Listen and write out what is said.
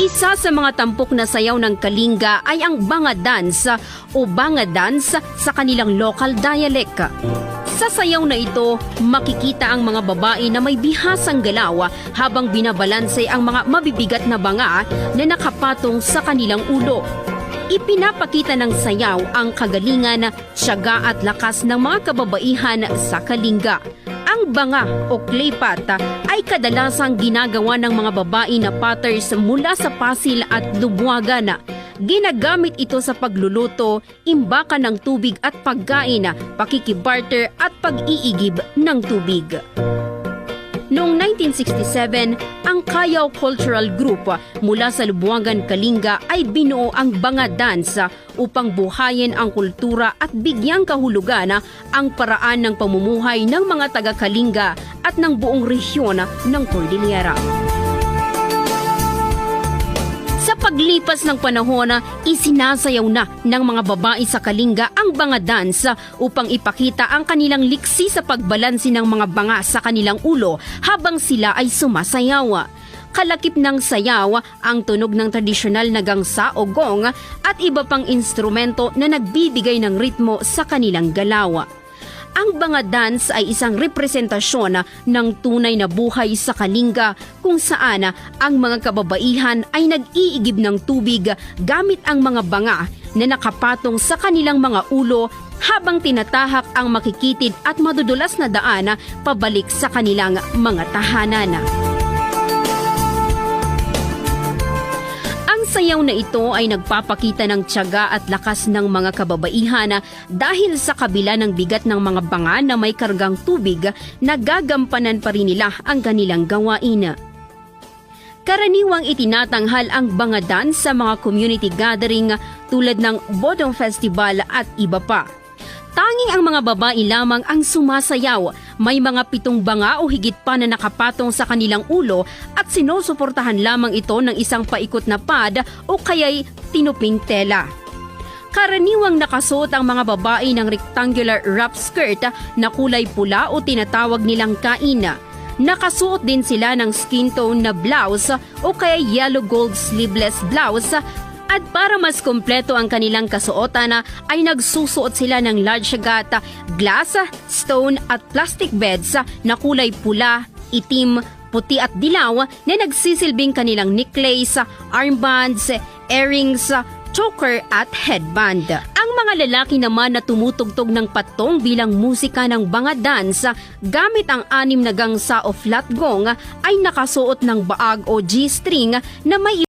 Isa sa mga tampok na sayaw ng Kalinga ay ang Banga Dance o Banga Dance sa kanilang local dialect. Sa sayaw na ito, makikita ang mga babae na may bihasang galaw habang binabalanse ang mga mabibigat na banga na nakapatong sa kanilang ulo. Ipinapakita ng sayaw ang kagalingan, tiyaga at lakas ng mga kababaihan sa Kalinga. Ang banga o claypat ay kadalasang ginagawa ng mga babae na potters mula sa pasil at lubwagan. Ginagamit ito sa pagluluto, imbakan ng tubig at pagkain, pakikibarter at pag-iigib ng tubig. Noong 1967, ang Kayaw Cultural Group mula sa Lubuangan, Kalinga ay binuo ang Banga Dance upang buhayin ang kultura at bigyang kahulugan ang paraan ng pamumuhay ng mga taga-Kalinga at ng buong rehiyon ng Cordillera. Paglipas ng panahon, isinasayaw na ng mga babae sa Kalinga ang banga dance upang ipakita ang kanilang liksi sa pagbalansi ng mga banga sa kanilang ulo habang sila ay sumasayaw. Kalakip ng sayaw ang tunog ng tradisyonal na gangsa o gong at iba pang instrumento na nagbibigay ng ritmo sa kanilang galaw. Ang banga dance ay isang representasyon ng tunay na buhay sa Kalinga kung saan ang mga kababaihan ay nag-iigib ng tubig gamit ang mga banga na nakapatong sa kanilang mga ulo habang tinatahak ang makikitid at madudulas na daan pabalik sa kanilang mga tahanan. Sayaw na ito ay nagpapakita ng tiyaga at lakas ng mga kababaihan dahil sa kabila ng bigat ng mga banga na may kargang tubig, nagagampanan pa rin nila ang kanilang gawain. Karaniwang itinatanghal ang bangadan sa mga community gathering tulad ng Bodong Festival at iba pa. Tanging ang mga babae lamang ang sumasayaw. May mga pitong banga o higit pa na nakapatong sa kanilang ulo at sinusuportahan lamang ito ng isang paikot na pad o kaya'y tinuping tela. Karaniwang nakasuot ang mga babae ng rectangular wrap skirt na kulay pula o tinatawag nilang kaina. Nakasuot din sila ng skin tone na blouse o kaya yellow gold sleeveless blouse at para mas kompleto ang kanilang kasuotan ay nagsusuot sila ng large gata, glass, stone at plastic beds na kulay pula, itim, puti at dilaw na nagsisilbing kanilang necklace, armbands, earrings, choker at headband. Ang mga lalaki naman na tumutugtog ng patong bilang musika ng banga dance gamit ang anim na gangsa o flat gong ay nakasuot ng baag o G-string na may